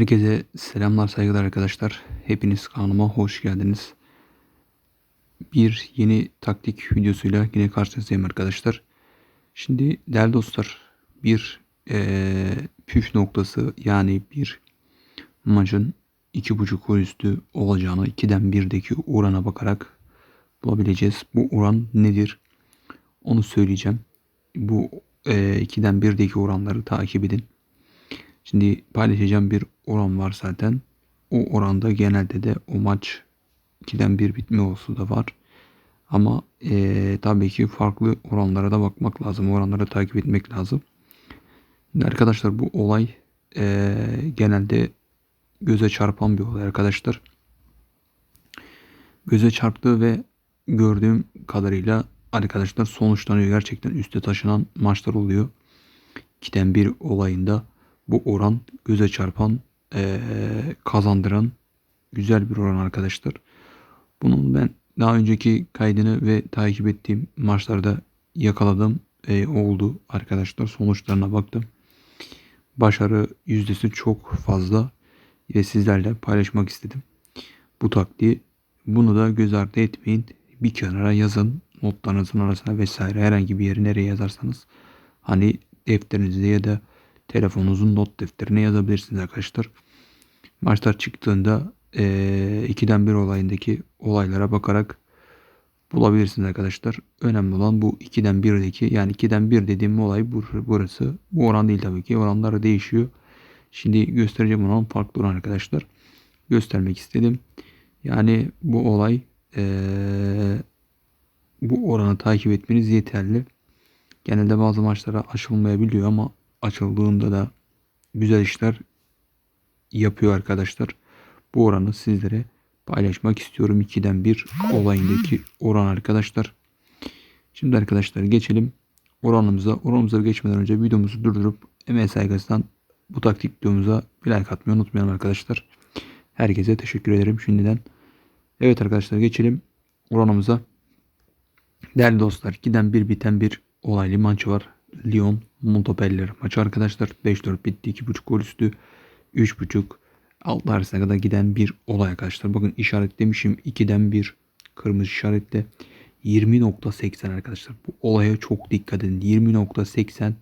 Herkese selamlar saygılar arkadaşlar. Hepiniz kanalıma hoş geldiniz. Bir yeni taktik videosuyla yine karşınızdayım arkadaşlar. Şimdi değerli dostlar bir eee, püf noktası yani bir maçın 2.5 gol üstü olacağını 2'den 1'deki orana bakarak bulabileceğiz. Bu oran nedir? Onu söyleyeceğim. Bu eee 2'den 1'deki oranları takip edin. Şimdi paylaşacağım bir oran var zaten. O oranda genelde de o maç 2'den 1 bitme olsu da var. Ama eee, tabii ki farklı oranlara da bakmak lazım. Oranları takip etmek lazım. Şimdi arkadaşlar bu olay eee, genelde göze çarpan bir olay arkadaşlar. Göze çarptığı ve gördüğüm kadarıyla arkadaşlar sonuçlanıyor. Gerçekten üste taşınan maçlar oluyor. 2'den 1 olayında bu oran göze çarpan, eee, kazandıran güzel bir oran arkadaşlar. Bunun ben daha önceki kaydını ve takip ettiğim maçlarda yakaladım. E, oldu arkadaşlar. Sonuçlarına baktım. Başarı yüzdesi çok fazla ve sizlerle paylaşmak istedim. Bu taktiği bunu da göz ardı etmeyin. Bir kenara yazın. Notlarınızın arasına vesaire herhangi bir yere nereye yazarsanız hani defterinizde ya da telefonunuzun not defterine yazabilirsiniz arkadaşlar. Maçlar çıktığında eee 2'den 1 olayındaki olaylara bakarak bulabilirsiniz arkadaşlar. Önemli olan bu 2'den 1'deki yani 2'den 1 dediğim olay bur- burası. Bu oran değil tabii ki. Oranlar değişiyor. Şimdi göstereceğim olan farklı oran arkadaşlar. Göstermek istedim. Yani bu olay eee, bu oranı takip etmeniz yeterli. Genelde bazı maçlara açılmayabiliyor ama açıldığında da güzel işler yapıyor arkadaşlar. Bu oranı sizlere paylaşmak istiyorum. 2'den 1 olayındaki oran arkadaşlar. Şimdi arkadaşlar geçelim oranımıza. Oranımıza geçmeden önce videomuzu durdurup emeğe saygısından bu taktik videomuza bir like atmayı unutmayalım arkadaşlar. Herkese teşekkür ederim şimdiden. Evet arkadaşlar geçelim oranımıza. Değerli dostlar 2'den 1 biten bir olaylı maçı var. Lyon Montpellier maçı arkadaşlar. 5-4 bitti. 2.5 gol üstü. 3.5 altı arasına kadar giden bir olay arkadaşlar. Bakın işaretlemişim 2'den 1 kırmızı işaretle 20.80 arkadaşlar. Bu olaya çok dikkat edin. 20.80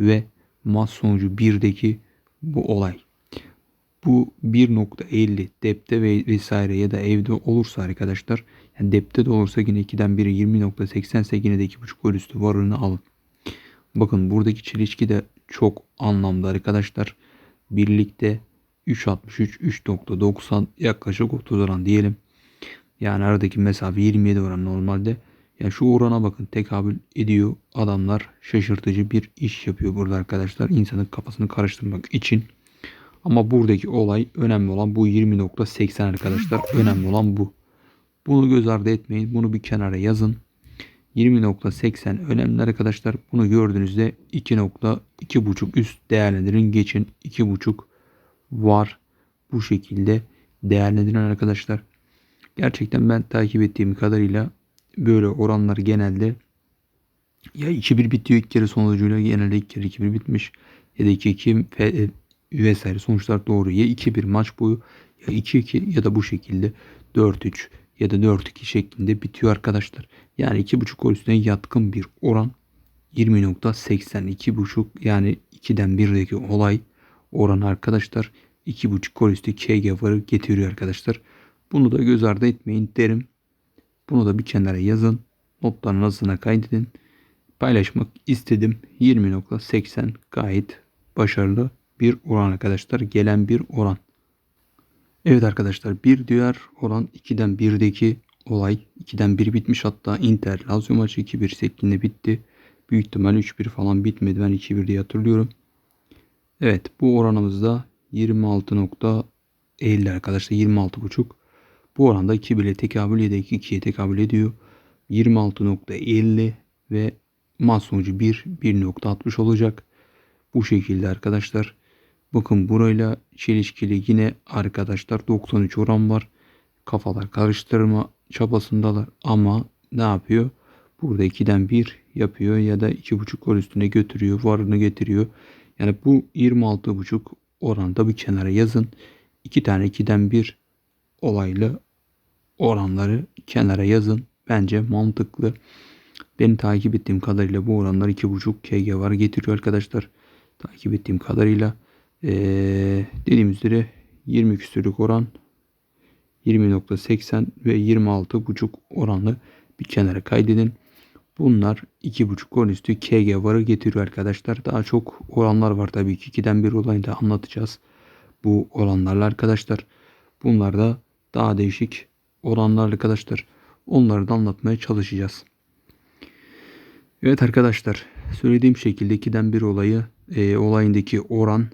ve maç sonucu 1'deki bu olay. Bu 1.50 depte ve vesaire ya da evde olursa arkadaşlar yani depte de olursa yine 2'den biri 20.80 ise yine de 2.5 gol üstü varını alın. Bakın buradaki çelişki de çok anlamlı arkadaşlar. Birlikte 3.63 3.90 yaklaşık 30 oran diyelim. Yani aradaki mesafe 27 oran normalde. Yani şu orana bakın tekabül ediyor. Adamlar şaşırtıcı bir iş yapıyor burada arkadaşlar. İnsanın kafasını karıştırmak için. Ama buradaki olay önemli olan bu 20.80 arkadaşlar. Önemli olan bu. Bunu göz ardı etmeyin. Bunu bir kenara yazın. 20.80 önemli arkadaşlar. Bunu gördüğünüzde 2.2.5 üst değerlendirin. Geçin 2.5 var. Bu şekilde değerlendirin arkadaşlar. Gerçekten ben takip ettiğim kadarıyla böyle oranlar genelde ya 2-1 bitiyor ilk kere sonucuyla genelde ilk kere 2-1 bitmiş ya da 2-2 fe- e, vesaire sonuçlar doğru. Ya 2-1 maç boyu ya 2-2 ya da bu şekilde 4-3 ya da 4-2 şeklinde bitiyor arkadaşlar. Yani 2.5 gol üstüne yatkın bir oran 20.82.5 yani 2'den 1'deki olay oran arkadaşlar 2.5 gol üstü KG varı getiriyor arkadaşlar. Bunu da göz ardı etmeyin derim. Bunu da bir kenara yazın. Notların arasına kaydedin. Paylaşmak istedim. 20.80 gayet başarılı bir oran arkadaşlar. Gelen bir oran. Evet arkadaşlar bir diğer oran 2'den 1'deki olay 2'den 1 bitmiş hatta Inter Lazio maçı 2-1 şeklinde bitti. Büyük ihtimal 3-1 falan bitmedi ben 2-1 diye hatırlıyorum. Evet bu oranımızda 26.50 arkadaşlar 26.5. Bu oranda 2 bile tekabül ediyor 2'ye tekabül ediyor. 26.50 ve maç sonucu 1 1.60 olacak. Bu şekilde arkadaşlar. Bakın burayla çelişkili yine arkadaşlar 93 oran var. Kafalar karıştırma çabasındalar ama ne yapıyor? Burada 2'den 1 yapıyor ya da 2.5 gol üstüne götürüyor. Varını getiriyor. Yani bu 26.5 oranı da bir kenara yazın. İki tane 2'den bir olaylı oranları kenara yazın. Bence mantıklı. Benim takip ettiğim kadarıyla bu oranlar 2.5 KG var getiriyor arkadaşlar. Takip ettiğim kadarıyla ee, dediğim üzere 20 küsürlük oran 20.80 ve 26.5 oranlı bir kenara kaydedin. Bunlar 2.5 gol üstü KG varı getiriyor arkadaşlar. Daha çok oranlar var tabii ki. 2'den bir olayı da anlatacağız. Bu oranlarla arkadaşlar. Bunlar da daha değişik oranlar arkadaşlar. Onları da anlatmaya çalışacağız. Evet arkadaşlar. Söylediğim şekilde 2'den bir olayı e, olayındaki oran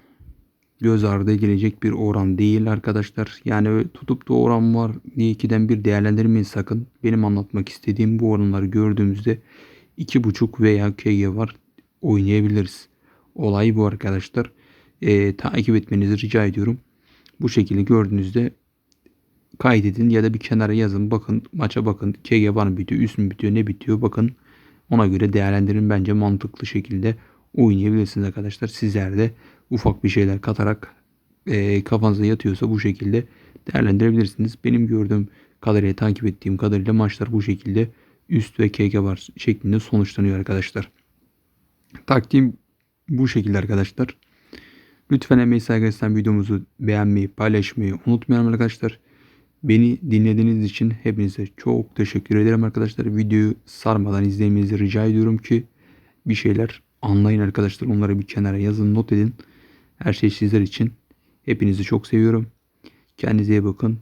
göz ardı edilecek bir oran değil arkadaşlar. Yani tutup da oran var diye 2'den bir değerlendirmeyin sakın. Benim anlatmak istediğim bu oranları gördüğümüzde 2.5 veya KG var oynayabiliriz. Olay bu arkadaşlar. E, takip etmenizi rica ediyorum. Bu şekilde gördüğünüzde kaydedin ya da bir kenara yazın. Bakın maça bakın. KG var mı bitiyor, üst mü bitiyor, ne bitiyor bakın. Ona göre değerlendirin. Bence mantıklı şekilde oynayabilirsiniz arkadaşlar. Sizler de ufak bir şeyler katarak e, kafanıza yatıyorsa bu şekilde değerlendirebilirsiniz. Benim gördüğüm kadarıyla takip ettiğim kadarıyla maçlar bu şekilde üst ve KG var şeklinde sonuçlanıyor arkadaşlar. Taktiğim bu şekilde arkadaşlar. Lütfen emeği saygısından videomuzu beğenmeyi, paylaşmayı unutmayalım arkadaşlar. Beni dinlediğiniz için hepinize çok teşekkür ederim arkadaşlar. Videoyu sarmadan izlemenizi rica ediyorum ki bir şeyler anlayın arkadaşlar. Onları bir kenara yazın, not edin. Her şey sizler için. Hepinizi çok seviyorum. Kendinize iyi bakın.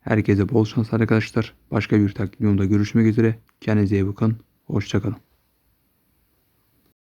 Herkese bol şans arkadaşlar. Başka bir takip videomda görüşmek üzere. Kendinize iyi bakın. Hoşçakalın.